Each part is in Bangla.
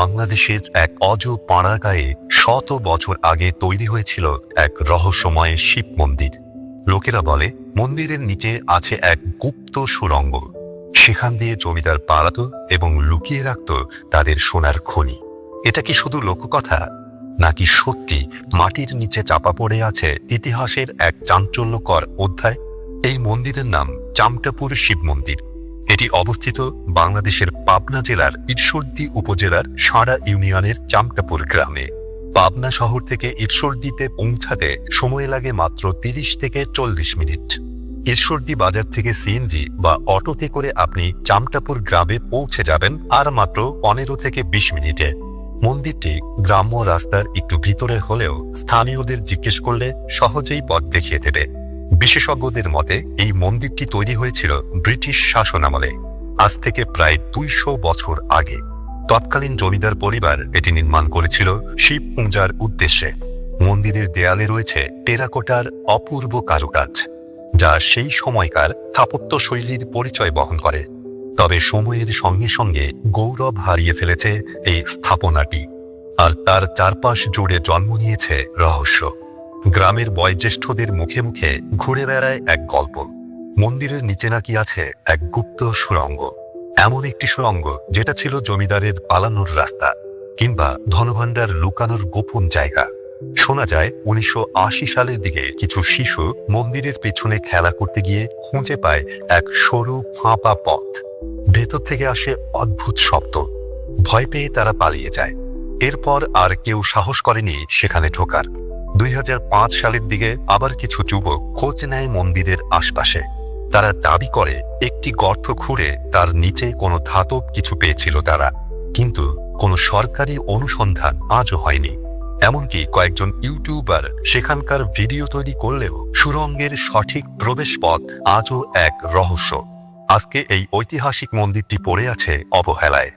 বাংলাদেশের এক অজ পাড়া গায়ে শত বছর আগে তৈরি হয়েছিল এক রহস্যময় শিব মন্দির। লোকেরা বলে, মন্দিরের নিচে আছে এক গুপ্ত সুরঙ্গ। সেখান দিয়ে জমিদার পালাত এবং লুকিয়ে রাখত তাদের সোনার খনি। এটা কি শুধু লোককথা, নাকি সত্যি মাটির নিচে চাপা পড়ে আছে ইতিহাসের এক চাঞ্চল্যকর অধ্যায়? এই মন্দিরের নাম চামটাপুর শিব মন্দির। এটি অবস্থিত বাংলাদেশের পাবনা জেলার ঈশ্বরদী উপজেলার সাড়া ইউনিয়নের চামটাপুর গ্রামে। পাবনা শহর থেকে ঈশ্বরদীতে পৌঁছাতে সময় লাগে মাত্র তিরিশ থেকে চল্লিশ মিনিট। ঈশ্বরদী বাজার থেকে সিএনজি বা অটোতে করে আপনি চামটাপুর গ্রামে পৌঁছে যাবেন আর মাত্র পনেরো থেকে বিশ মিনিটে। মন্দিরটি গ্রাম্য রাস্তার একটু ভিতরে হলেও স্থানীয়দের জিজ্ঞেস করলে সহজেই পথ দেখিয়ে দেবে। বিশেষজ্ঞদের মতে, এই মন্দিরটি তৈরি হয়েছিল ব্রিটিশ শাসনামলে, আজ থেকে প্রায় দুইশো বছর আগে। তৎকালীন জমিদার পরিবার এটি নির্মাণ করেছিল শিব পূজার উদ্দেশ্যে। মন্দিরের দেয়ালে রয়েছে টেরাকোটার অপূর্ব কারুকাজ, যা সেই সময়কার স্থাপত্য শৈলীর পরিচয় বহন করে। তবে সময়ের সঙ্গে সঙ্গে গৌরব হারিয়ে ফেলেছে এই স্থাপনাটি, আর তার চারপাশ জুড়ে জন্ম নিয়েছে রহস্য। গ্রামের বয়োজ্যেষ্ঠদের মুখে মুখে ঘুরে বেড়ায় এক গল্প। মন্দিরের নিচে নাকি আছে এক গুপ্ত সুরঙ্গ। এমন একটি সুরঙ্গ যেটা ছিল জমিদারের পালানোর রাস্তা কিংবা ধনভাণ্ডার লুকানোর গোপন জায়গা। শোনা যায়, উনিশশো আশি সালের দিকে কিছু শিশু মন্দিরের পেছনে খেলা করতে গিয়ে খুঁজে পায় এক সরু ফাঁপা পথ। ভেতর থেকে আসে অদ্ভুত শব্দ। ভয় পেয়ে তারা পালিয়ে যায়। এরপর আর কেউ সাহস করেনি সেখানে ঢোকার। দুই হাজার পাঁচ সালের দিকে আবার কিছু যুবক খোঁজ নেয় মন্দিরের আশপাশে। তারা দাবি করে, একটি গর্ত খুঁড়ে তার নিচে কোনো ধাতব কিছু পেয়েছিল তারা। কিন্তু কোনো সরকারি অনুসন্ধান আজও হয়নি। এমনকি কয়েকজন ইউটিউবার সেখানকার ভিডিও তৈরি করলেও সুরঙ্গের সঠিক প্রবেশ পথ আজও এক রহস্য। আজকে এই ঐতিহাসিক মন্দিরটি পড়ে আছে অবহেলায়।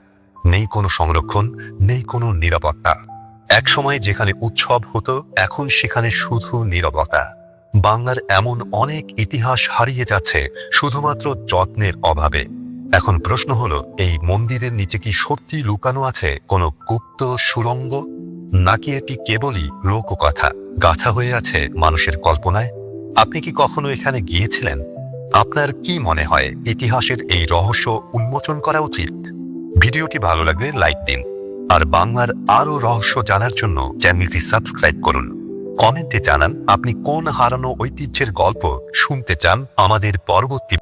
নেই কোনো সংরক্ষণ, নেই কোনো নিরাপত্তা। একসময় যেখানে উৎসব হতো, এখন সেখানে শুধু নীরবতা। বাংলার এমন অনেক ইতিহাস হারিয়ে যাচ্ছে শুধুমাত্র যত্নের অভাবে। এখন প্রশ্ন হলো, এই মন্দিরের নিচে কি সত্যি লুকানো আছে কোনো গুপ্ত সুরঙ্গ? নাকি এটি কেবলই লোককথা, গাথা হয়ে আছে মানুষের কল্পনায়? আপনি কি কখনো এখানে গিয়েছিলেন? আপনার কি মনে হয় ইতিহাসের এই রহস্য উন্মোচন করা উচিত? ভিডিওটি ভালো লাগলে লাইক দিন। আর বাংলার আরও রহস্য জানার জন্য চ্যানেলটি সাবস্ক্রাইব করুন। কমেন্টে জানান আপনি কোন হারানো ঐতিহ্যের গল্প শুনতে চান আমাদের পরবর্তী